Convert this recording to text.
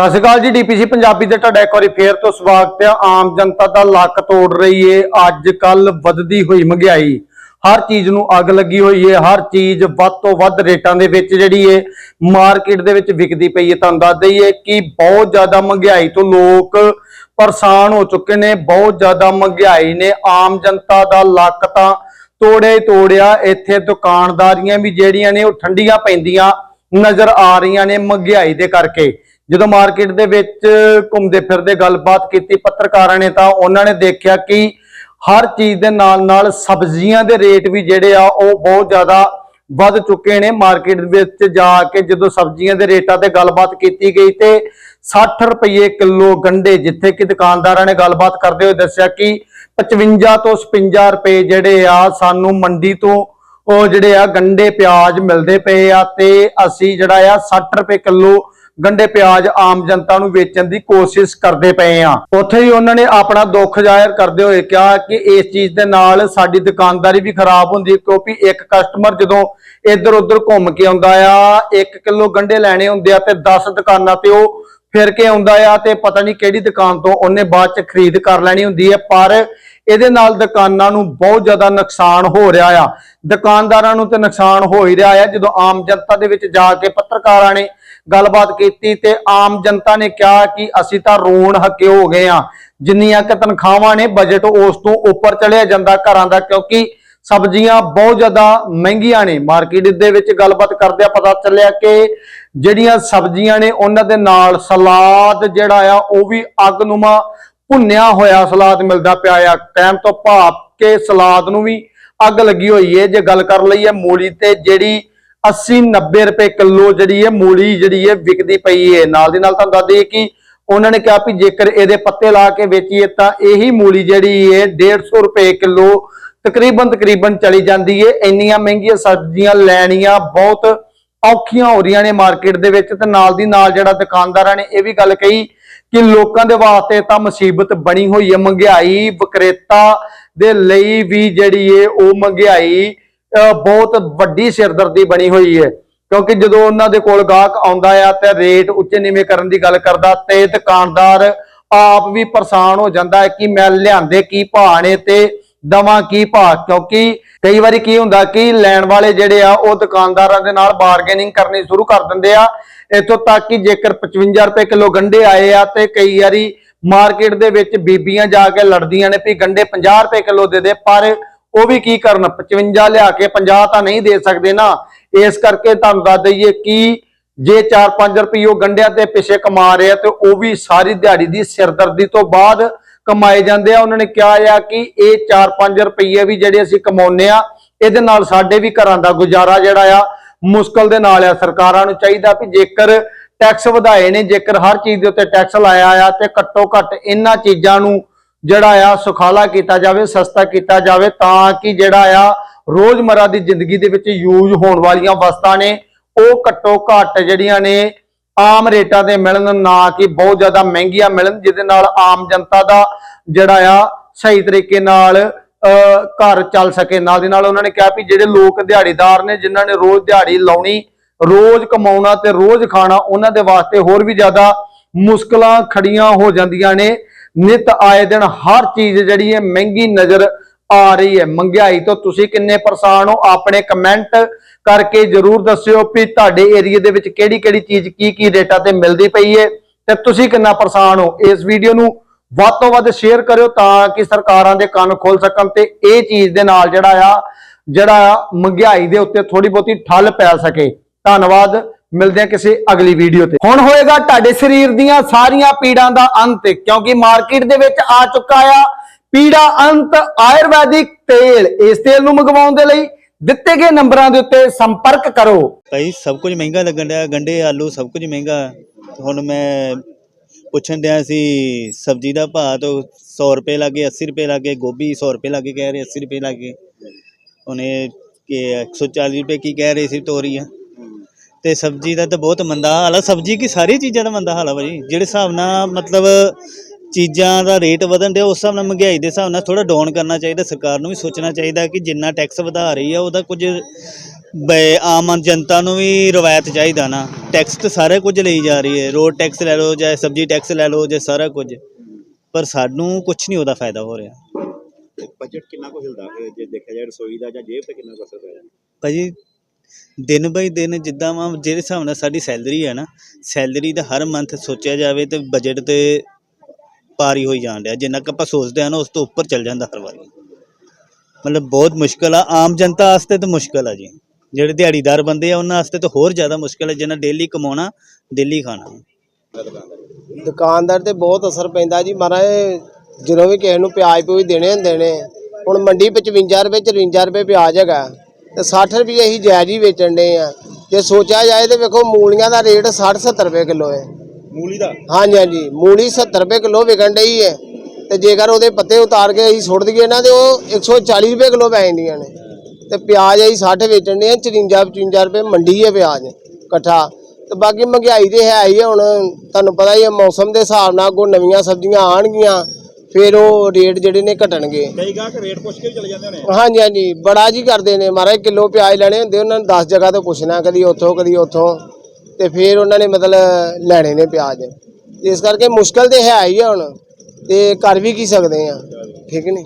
ਸਤਿ ਸ਼੍ਰੀ ਅਕਾਲ ਜੀ, ਡੀਪੀਸੀ ਪੰਜਾਬੀ ਤੇ ਤੁਹਾਡਾ ਇੱਕ ਵਾਰੀ ਫੇਰ ਤੋਂ ਸਵਾਗਤ ਹੈ। ਆਮ ਜਨਤਾ ਦਾ ਲੱਕ ਤੋੜ ਰਹੀ ਏ, ਅੱਜ ਕੱਲ ਵੱਧਦੀ ਹੋਈ ਮਹਿੰਗਾਈ। ਹਰ ਚੀਜ਼ ਨੂੰ ਅੱਗ ਲੱਗੀ ਹੋਈ ਏ, ਹਰ ਚੀਜ਼ ਵੱਧ ਤੋਂ ਵੱਧ ਰੇਟਾਂ ਦੇ ਵਿੱਚ ਜਿਹੜੀ ਏ, ਮਾਰਕੀਟ ਦੇ ਵਿੱਚ ਵਿਕਦੀ ਪਈ ਏ। ਤੁਹਾਨੂੰ ਦੱਸ ਦਈਏ ਕਿ ਬਹੁਤ ਜ਼ਿਆਦਾ ਮਹਿੰਗਾਈ ਤੋਂ ਲੋਕ ਪਰੇਸ਼ਾਨ ਹੋ ਚੁੱਕੇ ਨੇ, ਬਹੁਤ ਜ਼ਿਆਦਾ ਮਹਿੰਗਾਈ ਨੇ। ਆਮ ਜਨਤਾ ਦਾ ਲੱਕ ਤਾਂ ਤੋੜਿਆ ਹੀ ਤੋੜਿਆ, ਇੱਥੇ ਦੁਕਾਨਦਾਰੀਆਂ ਵੀ ਜਿਹੜੀਆਂ ਨੇ ਉਹ ਠੰਡੀਆਂ ਪੈਂਦੀਆਂ ਨਜ਼ਰ ਆ ਰਹੀਆਂ ਨੇ ਮਹਿੰਗਾਈ ਦੇ ਕਰਕੇ। ਜਦੋਂ ਮਾਰਕੀਟ ਦੇ ਵਿੱਚ ਘੁੰਮਦੇ ਫਿਰਦੇ ਗੱਲਬਾਤ ਕੀਤੀ ਪੱਤਰਕਾਰਾਂ ਨੇ ਤਾਂ ਉਹਨਾਂ ਨੇ ਦੇਖਿਆ ਕਿ ਹਰ ਚੀਜ਼ ਦੇ ਨਾਲ ਨਾਲ ਸਬਜ਼ੀਆਂ ਦੇ ਰੇਟ ਵੀ ਜਿਹੜੇ ਆ ਉਹ ਬਹੁਤ ਜ਼ਿਆਦਾ ਵੱਧ ਚੁੱਕੇ ਨੇ। ਮਾਰਕੀਟ ਵਿੱਚ ਜਾ ਕੇ ਜਦੋਂ ਸਬਜ਼ੀਆਂ ਦੇ ਰੇਟਾਂ ਤੇ ਗੱਲਬਾਤ ਕੀਤੀ ਗਈ ਤੇ 60 ਰੁਪਏ ਕਿਲੋ ਗੰਡੇ ਜਿੱਥੇ ਕਿ ਦੁਕਾਨਦਾਰਾਂ ਨੇ ਗੱਲਬਾਤ ਕਰਦੇ ਹੋਏ ਦੱਸਿਆ ਕਿ 55 ਤੋਂ 56 ਰੁਪਏ ਜਿਹੜੇ ਆ ਸਾਨੂੰ ਮੰਡੀ ਤੋਂ ਉਹ ਜਿਹੜੇ ਆ ਗੰਡੇ ਪਿਆਜ਼ ਮਿਲਦੇ ਪਏ ਆ ਤੇ ਅਸੀਂ ਜਿਹੜਾ ਆ 60 ਰੁਪਏ ਕਿਲੋ ਗੰਡੇ ਪਿਆਜ਼ ਆਮ ਜਨਤਾ ਨੂੰ ਵੇਚਣ ਦੀ ਕੋਸ਼ਿਸ਼ ਕਰਦੇ ਪਏ ਆ। ਉੱਥੇ ਹੀ ਉਹਨਾਂ ਨੇ ਆਪਣਾ ਦੁੱਖ ਜ਼ਾਹਿਰ ਕਰਦੇ ਹੋਏ ਕਿਹਾ ਕਿ ਇਸ ਚੀਜ਼ ਦੇ ਨਾਲ ਸਾਡੀ ਦੁਕਾਨਦਾਰੀ ਵੀ ਖਰਾਬ ਹੁੰਦੀ ਕਿਉਂਕਿ ਇੱਕ ਕਸਟਮਰ ਜਦੋਂ ਇੱਧਰ ਉੱਧਰ ਘੁੰਮ ਕੇ ਆਉਂਦਾ ਆ 1 ਕਿਲੋ ਗੰਡੇ ਲੈਣੇ ਹੁੰਦੇ ਆ ਤੇ 10 ਦੁਕਾਨਾਂ ਤੇ ਉਹ ਫਿਰ ਕੇ ਆਉਂਦਾ ਆ ਤੇ ਪਤਾ ਨਹੀਂ ਕਿਹੜੀ ਦੁਕਾਨ ਤੋਂ ਉਹਨੇ ਬਾਅਦ ਚ ਖਰੀਦ ਕਰ ਲੈਣੀ ਹੁੰਦੀ ਹੈ। ਪਰ ਇਹਦੇ ਨਾਲ ਦੁਕਾਨਾਂ ਨੂੰ ਬਹੁਤ ਜ਼ਿਆਦਾ ਨੁਕਸਾਨ ਹੋ ਰਿਹਾ ਆ। ਦੁਕਾਨਦਾਰਾਂ ਨੂੰ ਤੇ ਨੁਕਸਾਨ ਹੋ ਹੀ ਰਿਹਾ ਆ। ਜਦੋਂ ਆਮ ਜਨਤਾ ਦੇ ਵਿੱਚ ਜਾ ਕੇ ਪੱਤਰਕਾਰਾਂ ਨੇ ਗੱਲਬਾਤ ਕੀਤੀ ਤੇ ਆਮ ਜਨਤਾ ਨੇ ਕਿਹਾ ਕਿ ਅਸੀਂ ਤਾਂ ਰੋਣ ਹੱਕੇ ਹੋ ਗਏ ਆ ਜਿੰਨੀਆਂ ਕਿ ਤਨਖਾਹਾਂ ਨੇ ਬਜਟ ਉਸ ਤੋਂ ਉੱਪਰ ਚੜਿਆ ਜਾਂਦਾ ਘਰਾਂ ਦਾ, ਕਿਉਂਕਿ ਸਬਜ਼ੀਆਂ ਬਹੁਤ ਜ਼ਿਆਦਾ ਮਹਿੰਗੀਆਂ ਨੇ। ਮਾਰਕੀਟ ਦੇ ਵਿੱਚ ਗੱਲਬਾਤ ਕਰਦਿਆਂ ਪਤਾ ਚੱਲਿਆ ਕਿ ਜਿਹੜੀਆਂ ਸਬਜ਼ੀਆਂ ਨੇ, ਉਹਨਾਂ ਦੇ ਨਾਲ ਸਲਾਦ ਜਿਹੜਾ ਆ, ਉਹ ਵੀ ਅਗਨੁਮਾ ਭੁੰਨਿਆ ਹੋਇਆ ਸਲਾਦ ਮਿਲਦਾ ਪਿਆ ਆ। ਟਾਈਮ ਤੋਂ ਭਾਪ ਕੇ ਸਲਾਦ ਨੂੰ ਵੀ ਅੱਗ ਲੱਗੀ ਹੋਈ ਏ। ਜੇ ਗੱਲ ਕਰ ਲਈਏ ਮੂਲੀ ਤੇ, ਜਿਹੜੀ 80 90 ਰੁਪਏ ਕਿਲੋ ਜਿਹੜੀ ਹੈ ਮੂਲੀ ਜਿਹੜੀ ਹੈ ਵਿਕਦੀ ਪਈ ਹੈ। ਨਾਲ ਦੀ ਨਾਲ ਤੁਹਾਨੂੰ ਦੱਸ ਦਈਏ ਕਿ ਉਹਨਾਂ ਨੇ ਕਿਹਾ ਵੀ ਜੇਕਰ ਇਹਦੇ ਪੱਤੇ ਲਾ ਕੇ ਵੇਚੀਏ ਤਾਂ ਇਹੀ ਮੂਲੀ ਜਿਹੜੀ ਏ 150 ਰੁਪਏ ਕਿਲੋ ਤਕਰੀਬਨ ਤਕਰੀਬਨ ਚਲੀ ਜਾਂਦੀ ਏ ਇੰਨੀਆਂ ਮਹਿੰਗੀਆਂ ਸਬਜ਼ੀਆਂ ਲੈਣੀਆਂ ਬਹੁਤ ਔਖੀਆਂ ਹੋ ਰਹੀਆਂ ਨੇ ਮਾਰਕੀਟ ਦੇ ਵਿੱਚ ਤੇ ਨਾਲ ਦੀ ਨਾਲ ਜਿਹੜਾ ਦੁਕਾਨਦਾਰਾਂ ਨੇ ਇਹ ਵੀ ਗੱਲ ਕਹੀ ਕਿ ਲੋਕਾਂ ਦੇ ਵਾਸਤੇ ਤਾਂ ਮੁਸੀਬਤ ਬਣੀ ਹੋਈ ਹੈ। ਮਹਿੰਗਾਈ ਵਿਕਰੇਤਾ ਦੇ ਲਈ ਵੀ ਜਿਹੜੀ ਏ ਉਹ ਮਹਿੰਗਾਈ ਬਹੁਤ ਵੱਡੀ ਸਿਰਦਰਦੀ ਬਣੀ ਹੋਈ ਹੈ। ਕਿਉਂਕਿ ਜਦੋਂ ਉਹਨਾਂ ਦੇ ਕੋਲ ਗਾਹਕ ਆਉਂਦਾ ਆ ਤੇ ਰੇਟ ਉੱਚੇ ਨੀਵੇਂ ਕਰਨ ਦੀ ਗੱਲ ਕਰਦਾ, ਤੇ ਦੁਕਾਨਦਾਰ ਆਪ ਵੀ ਪਰੇਸ਼ਾਨ ਹੋ ਜਾਂਦਾ ਹੈ ਕਿ ਮੈਂ ਲਿਆਂਦੇ ਕੀ ਭਾਅ ਨੇ ਤੇ ਦਵਾਂ ਕੀ ਭਾਅ। ਕਿਉਂਕਿ ਕਈ ਵਾਰੀ ਕੀ ਹੁੰਦਾ ਕਿ ਲੈਣ ਵਾਲੇ ਜਿਹੜੇ ਆ, ਉਹ ਦੁਕਾਨਦਾਰਾਂ ਦੇ ਨਾਲ ਬਾਰਗੇਨਿੰਗ ਕਰਨੀ ਸ਼ੁਰੂ ਕਰ ਦਿੰਦੇ ਆ। ਇੱਥੋਂ ਤੱਕ ਕਿ ਜੇਕਰ 55 ਰੁਪਏ ਕਿਲੋ ਗੰਡੇ ਆਏ ਆ ਤੇ ਕਈ ਵਾਰੀ ਮਾਰਕੀਟ ਦੇ ਵਿੱਚ ਬੀਬੀਆਂ ਜਾ ਕੇ ਲੜਦੀਆਂ ਨੇ ਵੀ ਗੰਡੇ 50 ਰੁਪਏ ਕਿਲੋ ਦੇ ਦੇ, ਪਰ ਉਹ ਵੀ ਕੀ ਕਰਨ? 55 ਲਿਆ ਕੇ 50 ਤਾਂ ਨਹੀਂ ਦੇ ਸਕਦੇ ਨਾ। ਇਸ ਕਰਕੇ ਤੁਹਾਨੂੰ ਦੱਸ ਦਈਏ ਕਿ ਜੇ 4-5 ਰੁਪਏ ਉਹ ਗੰਡਿਆਂ ਤੇ ਪਿੱਛੇ ਕਮਾ ਰਹੇ ਆ ਤੇ ਉਹ ਵੀ ਸਾਰੀ ਦਿਹਾੜੀ ਦੀ ਸਿਰਦਰਦੀ ਤੋਂ ਬਾਅਦ ਕਮਾਏ ਜਾਂਦੇ ਆ। ਉਹਨਾਂ ਨੇ ਕਿਹਾ ਆ ਕਿ ਇਹ 4-5 ਰੁਪਏ ਵੀ ਜਿਹੜੇ ਅਸੀਂ ਕਮਾਉਂਦੇ ਆ, ਇਹਦੇ ਨਾਲ ਸਾਡੇ ਵੀ ਘਰਾਂ ਦਾ ਗੁਜ਼ਾਰਾ ਜਿਹੜਾ ਆ ਮੁਸ਼ਕਲ ਦੇ ਨਾਲ ਆ। ਸਰਕਾਰਾਂ ਨੂੰ ਚਾਹੀਦਾ ਵੀ ਜੇਕਰ ਟੈਕਸ ਵਧਾਏ ਨੇ, ਜੇਕਰ ਹਰ ਚੀਜ਼ ਦੇ ਉੱਤੇ ਟੈਕਸ ਲਾਇਆ ਆ ਤੇ ਘੱਟੋ ਘੱਟ ਇਹਨਾਂ ਚੀਜ਼ਾਂ ਨੂੰ ਜਿਹੜਾ ਆ ਸੁਖਾਲਾ ਕੀਤਾ ਜਾਵੇ ਸਸਤਾ ਕੀਤਾ ਜਾਵੇ ਤਾਂ ਕਿ ਜਿਹੜਾ ਆ ਰੋਜ਼ਮਰਾ ਦੀ ਜ਼ਿੰਦਗੀ ਦੇ ਵਿੱਚ ਯੂਜ਼ ਹੋਣ ਵਾਲੀਆਂ ਵਸਤਾਂ ਨੇ ਉਹ ਘੱਟੋ ਘੱਟ ਜਿਹੜੀਆਂ ਨੇ ਆਮ ਰੇਟਾਂ ਤੇ ਮਿਲਣ ਨਾ ਕਿ ਬਹੁਤ ਜ਼ਿਆਦਾ ਮਹਿੰਗੀਆਂ ਮਿਲਣ ਜਿਹਦੇ ਨਾਲ ਆਮ ਜਨਤਾ ਦਾ ਜਿਹੜਾ ਆ ਸਹੀ ਤਰੀਕੇ ਨਾਲ ਅਹ, ਘਰ ਚੱਲ ਸਕੇ। ਨਾਲ ਦੀ ਨਾਲ ਉਹਨਾਂ ਨੇ ਕਿਹਾ ਵੀ ਜਿਹੜੇ ਲੋਕ ਦਿਹਾੜੀਦਾਰ ਨੇ ਜਿਨ੍ਹਾਂ ਨੇ ਰੋਜ਼ ਦਿਹਾੜੀ ਲਾਉਣੀ ਰੋਜ਼ ਕਮਾਉਣਾ ਤੇ ਰੋਜ਼ ਖਾਣਾ ਉਹਨਾਂ ਦੇ ਵਾਸਤੇ ਹੋਰ ਵੀ ਜ਼ਿਆਦਾ ਮੁਸ਼ਕਲਾਂ ਖੜੀਆਂ ਹੋ ਜਾਂਦੀਆਂ ਨੇ। ਨਿਤ ਆਏ ਦਿਨ ਹਰ ਚੀਜ਼ ਜਿਹੜੀ ਹੈ ਮਹਿੰਗੀ ਨਜ਼ਰ ਆ ਰਹੀ ਹੈ। ਮਹਿੰਗਾਈ ਤੋਂ ਤੁਸੀਂ ਕਿੰਨੇ ਪਰੇਸ਼ਾਨ ਹੋ? ਆਪਣੇ ਕਮੈਂਟ ਕਰਕੇ ਜਰੂਰ ਦੱਸਿਓ ਵੀ ਤੁਹਾਡੇ ਏਰੀਆ ਦੇ ਵਿੱਚ ਕਿਹੜੀ ਕਿਹੜੀ ਚੀਜ਼ ਕੀ ਕੀ ਰੇਟਾਂ ਤੇ ਮਿਲਦੀ ਪਈ ਹੈ ਤੇ ਤੁਸੀਂ ਕਿੰਨਾ ਪਰੇਸ਼ਾਨ ਹੋ? ਇਸ ਵੀਡੀਓ ਨੂੰ ਵੱਧ ਤੋਂ ਵੱਧ ਸ਼ੇਅਰ ਕਰਿਓ ਤਾਂ ਕਿ ਸਰਕਾਰਾਂ ਦੇ ਕੰਨ ਖੋਲ ਸਕਣ ਤੇ ਇਹ ਚੀਜ਼ ਦੇ ਨਾਲ ਜਿਹੜਾ ਆ ਜਿਹੜਾ ਆ ਮਹਿੰਗਾਈ ਦੇ ਉੱਤੇ ਥੋੜੀ ਬਹੁਤੀ ਠੱਲ ਪੈ ਸਕੇ। ਧੰਨਵਾਦ। ਮਿਲਦੇ ਆ ਕਿਸੇ ਅਗਲੀ ਵੀਡੀਓ ਤੇ। ਹੁਣ ਹੋਏਗਾ ਤੁਹਾਡੇ ਸਰੀਰ ਦੀਆਂ ਸਾਰੀਆਂ ਪੀੜਾਂ ਦਾ ਅੰਤ, ਕਿਉਂਕਿ ਮਾਰਕੀਟ ਦੇ ਵਿੱਚ ਆ ਚੁੱਕਾ ਆ ਪੀੜਾ ਅੰਤ, ਆਯੁਰਵੈਦਿਕ ਤੇਲ। ਇਸ ਤੇਲ ਨੂੰ ਮੰਗਵਾਉਣ ਦੇ ਲਈ ਦਿੱਤੇ ਗਏ ਨੰਬਰਾਂ ਦੇ ਉੱਤੇ ਸੰਪਰਕ ਕਰੋ। ਭਾਈ, ਸਭ ਕੁਝ ਮਹਿੰਗਾ ਲੱਗਣ ਡਿਆ ਗੰਡੇ ਆਲੂ, ਸਭ ਕੁਝ ਮਹਿੰਗਾ। ਹੁਣ ਮੈਂ ਪੁੱਛਣ ਡਿਆ ਸੀ, ਸਬਜ਼ੀ ਦਾ ਭਾਅ ਤੋਂ 100 ਰੁਪਏ ਲਾਗੇ 80 ਰੁਪਏ ਲਾਗੇ, ਗੋਭੀ 100 ਰੁਪਏ ਲਾਗੇ ਕਹਿ ਰਹੇ 80 ਰੁਪਏ ਲੱਗੇ। ਉਹਨੇ ਕਿ 140 ਰੁਪਏ ਕੀ ਕਹਿ ਰਹੇ ਸੀ ਤੋਰੀਆਂ ਤੇ ਸਬਜ਼ੀ ਦਾ ਤਾਂ ਬਹੁਤ ਮੰਦਾ ਹਾਲ ਆ। ਸਬਜ਼ੀ ਕੀ ਸਾਰੀ ਚੀਜ਼ਾਂ ਦਾ ਮੰਦਾ ਹਾਲ ਆ ਭਾਜੀ ਜਿਹੜੇ ਹਿਸਾਬ ਨਾਲ ਮਤਲਬ ਚੀਜ਼ਾਂ ਦਾ ਰੇਟ ਵਧਣ ਡਿਆ ਉਸ ਹਿਸਾਬ ਨਾਲ ਮਹਿੰਗਾਈ ਦੇ ਹਿਸਾਬ ਨਾਲ ਥੋੜਾ ਡਾਊਨ ਕਰਨਾ ਚਾਹੀਦਾ ਸਰਕਾਰ ਨੂੰ ਵੀ ਸੋਚਣਾ ਚਾਹੀਦਾ ਕਿ ਜਿੰਨਾ ਟੈਕਸ ਵਧਾ ਰਹੀ ਆ ਉਹਦਾ ਕੁਝ ਬਈ ਆਮ ਜਨਤਾ ਨੂੰ ਵੀ ਰਵਾਇਤ ਚਾਹੀਦਾ ਨਾ। ਟੈਕਸ ਤਾਂ ਸਾਰਾ ਕੁਝ ਲਈ ਜਾ ਰਹੀ ਹੈ। ਰੋਡ ਟੈਕਸ ਲੈ ਲਓ ਜਾਂ ਸਬਜ਼ੀ ਟੈਕਸ ਲੈ ਲਓ ਜਾਂ ਸਾਰਾ ਕੁਝ। ਪਰ ਸਾਨੂੰ ਕੁਝ ਨਹੀਂ ਉਹਦਾ ਫਾਇਦਾ ਹੋ ਰਿਹਾ। ਬਜਟ ਕਿੰਨਾ ਕੁ ਹਿਲਦਾ ਜੇ ਦੇਖਿਆ ਜਾਏ ਰਸੋਈ ਦਾ ਜਾਂ ਜੇਬ ਤੇ ਕਿੰਨਾ ਕੁ ਅਸਰ ਪੈ ਭਾਜੀ ਦਿਨ ਬਾਈ ਦਿਨ ਜਿੱਦਾਂ ਵਾ, ਜਿਹੜੇ ਹਿਸਾਬ ਨਾਲ ਸਾਡੀ ਸੈਲਰੀ ਹੈ ਨਾ, ਸੈਲਰੀ ਦਾ ਹਰ ਮੰਥ ਸੋਚਿਆ ਜਾਵੇ ਤੇ ਬਜਟ ਤੇ ਪਾਰੀ ਹੋਈ ਜਾਣ ਡਿਆ। ਜਿੰਨਾ ਕੁ ਆਪਾਂ ਸੋਚਦੇ ਆ ਨਾ, ਉਸ ਤੋਂ ਉੱਪਰ ਚੱਲ ਜਾਂਦਾ ਹਰ ਵਾਰੀ। ਮਤਲਬ ਬਹੁਤ ਮੁਸ਼ਕਲ ਆ, ਆਮ ਜਨਤਾ ਵਾਸਤੇ ਤਾਂ ਮੁਸ਼ਕਲ ਆ ਜੀ। ਜਿਹੜੇ ਦਿਹਾੜੀਦਾਰ ਬੰਦੇ ਆ, ਉਹਨਾਂ ਵਾਸਤੇ ਤਾਂ ਹੋਰ ਜ਼ਿਆਦਾ ਮੁਸ਼ਕਲ ਹੈ ਜਿਹਨਾਂ ਡੇਲੀ ਕਮਾਉਣਾ, ਡੇਲੀ ਖਾਣਾ। ਦੁਕਾਨਦਾਰ ਤੇ ਬਹੁਤ ਅਸਰ ਪੈਂਦਾ ਜੀ, ਮਹਾਰਾਜ, ਜਦੋਂ ਵੀ ਕਿਸੇ ਨੂੰ ਪਿਆਜ਼ ਪੂਜ ਦੇਣੇ ਹੁੰਦੇ ਨੇ, ਹੁਣ ਮੰਡੀ 55 ਰੁਪਏ 54 ਰੁਪਏ ਪਿਆਜ਼ ਹੈਗਾ। ਤੇ 60 ਰੁਪਏ ਅਸੀਂ ਜਾਇਜ਼ ਹੀ ਵੇਚਣ ਦੇ ਆ। ਜੇ ਸੋਚਿਆ ਜਾਏ ਤੇ ਵੇਖੋ ਮੂਲੀਆਂ ਦਾ ਰੇਟ 60 70 ਰੁਪਏ ਕਿਲੋ ਹੈ। ਮੂਲੀ ਦਾ? ਹਾਂਜੀ ਹਾਂਜੀ। ਮੂਲੀ 70 ਰੁਪਏ ਕਿਲੋ ਵਿਕਣ ਡਈ ਹੈ। ਤੇ ਜੇਕਰ ਉਹਦੇ ਪੱਤੇ ਉਤਾਰ ਕੇ ਅਸੀਂ ਸੁੱਟ ਦਈਏ ਨਾ ਤੇ ਉਹ 140 ਰੁਪਏ ਕਿਲੋ ਪੈ ਜਾਂਦੀਆਂ ਨੇ। ਤੇ ਪਿਆਜ਼ ਅਸੀਂ 60 ਵੇਚਣ ਦੇ ਆ 54 55 ਰੁਪਏ ਮੰਡੀ ਹੈ ਪਿਆਜ਼ ਇਕੱਠਾ। ਤੇ ਬਾਕੀ ਮਹਿੰਗਾਈ ਤੇ ਹੈ ਹੀ ਹੈ ਹੁਣ। ਤੁਹਾਨੂੰ ਪਤਾ ਹੀ ਹੈ ਮੌਸਮ ਦੇ ਹਿਸਾਬ ਨਾਲ ਕੋ ਨਵੀਆਂ ਸਬਜ਼ੀਆਂ ਆਣਗੀਆਂ ਫਿਰ ਉਹ ਰੇਟ ਜਿਹੜੇ ਨੇ ਘਟਣਗੇ। ਕਈ ਗਾਹਕ ਰੇਟ ਪੁੱਛ ਕੇ ਵੀ ਚਲੇ ਜਾਂਦੇ ਨੇ ਹਾਂਜੀ ਹਾਂਜੀ ਬੜਾ ਜੀ ਕਰਦੇ ਨੇ। ਮਹਾਰਾਜ ਕਿਲੋ ਪਿਆਜ਼ ਲੈਣੇ ਹੁੰਦੇ ਉਹਨਾਂ ਨੇ 10 ਜਗ੍ਹਾ ਤੋਂ ਪੁੱਛਣਾ ਕਦੀ ਉੱਥੋਂ ਕਦੀ ਉੱਥੋਂ। ਤੇ ਫਿਰ ਉਹਨਾਂ ਨੇ ਮਤਲਬ ਲੈਣੇ ਨੇ ਪਿਆਜ਼। ਇਸ ਕਰਕੇ ਮੁਸ਼ਕਲ ਤੇ ਹੈ ਹੀ ਆ ਹੁਣ। ਤੇ ਕਰ ਵੀ ਕੀ ਸਕਦੇ ਆ। ਠੀਕ ਨਹੀਂ?